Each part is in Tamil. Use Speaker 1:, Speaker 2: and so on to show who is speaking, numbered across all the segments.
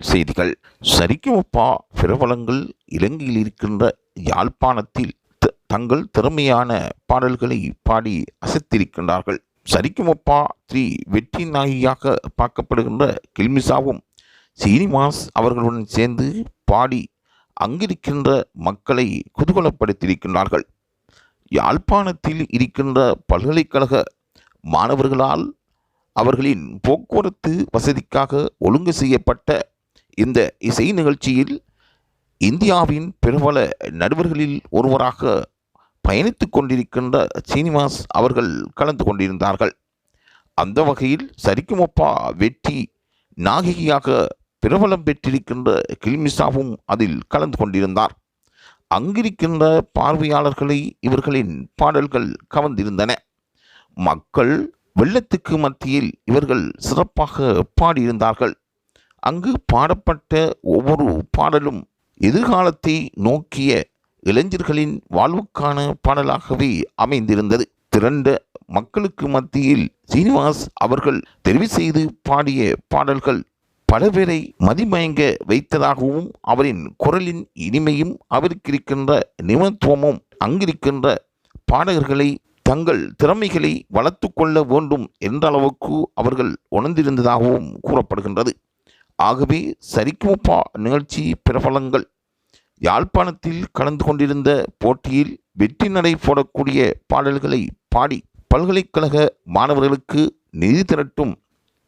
Speaker 1: செய்திகள். சரிக்குமப்பா பிரபலங்கள் இலங்கையில் இருக்கின்ற யாழ்ப்பாணத்தில் த- தங்கள் திறமையான பாடல்களை பாடி அசத்திருக்கின்றார்கள். சரிக்குமப்பா ஸ்ரீ வெற்றி நாயகியாக பார்க்கப்படுகின்ற கில்மிசாவும் சீனிவாஸ் அவர்களுடன் சேர்ந்து பாடி அங்கிருக்கின்ற மக்களை குதூகலப்படுத்தியிருக்கின்றார்கள். யாழ்ப்பாணத்தில் இருக்கின்ற பல்கலைக்கழக மாணவர்களால் அவர்களின் போக்குவரத்து வசதிக்காக ஒழுங்கு செய்யப்பட்ட இந்த இசை நிகழ்ச்சியில் இந்தியாவின் பிரபல நடுவர்களில் ஒருவராக பயணித்து கொண்டிருக்கின்ற சீனிவாஸ் அவர்கள் கலந்து கொண்டிருந்தார்கள். அந்த வகையில் சரிக்குமப்பா வெற்றி நாயகியாக பிரபலம் பெற்றிருக்கின்ற கில்மிசாவும் அதில் கலந்து கொண்டிருந்தார். அங்கிருக்கின்ற பார்வையாளர்களை இவர்களின் பாடல்கள் கவர்ந்திருந்தன. மக்கள் வெள்ளத்துக்கு மத்தியில் இவர்கள் சிறப்பாக பாடியிருந்தார்கள். அங்கு பாடப்பட்ட ஒவ்வொரு பாடலும் எதிர்காலத்தை நோக்கிய இளைஞர்களின் வாழ்வுக்கான பாடலாகவே அமைந்திருந்தது. திரண்ட மக்களுக்கு மத்தியில் சீனிவாஸ் அவர்கள் தெரிவு செய்து பாடிய பாடல்கள் பல பேரை மதிமயங்க வைத்ததாகவும் அவரின் குரலின் இனிமையும் அவருக்கு இருக்கின்ற நிமத்துவமும் அங்கிருக்கின்ற பாடகர்களை தங்கள் திறமைகளை வளர்த்து கொள்ள வேண்டும் என்ற அளவுக்கு அவர்கள் உணர்ந்திருந்ததாகவும் கூறப்படுகின்றது. ஆகவே சரிக்குமப்பா நிகழ்ச்சி பிரபலங்கள் யாழ்ப்பாணத்தில் கலந்து கொண்டிருந்த போட்டியில் வெற்றி நடை போடக்கூடிய பாடல்களை பாடி பல்கலைக்கழக மாணவர்களுக்கு நிதி திரட்டும்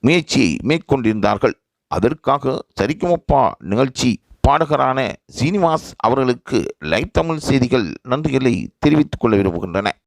Speaker 1: முயற்சியை மேற்கொண்டிருந்தார்கள். அதற்காக சரிக்குமப்பா நிகழ்ச்சி பாடகரான சீனிவாஸ் அவர்களுக்கு லைவ் தமிழ் செய்திகள் நன்றிகளை தெரிவித்துக் கொள்ள விரும்புகின்றன.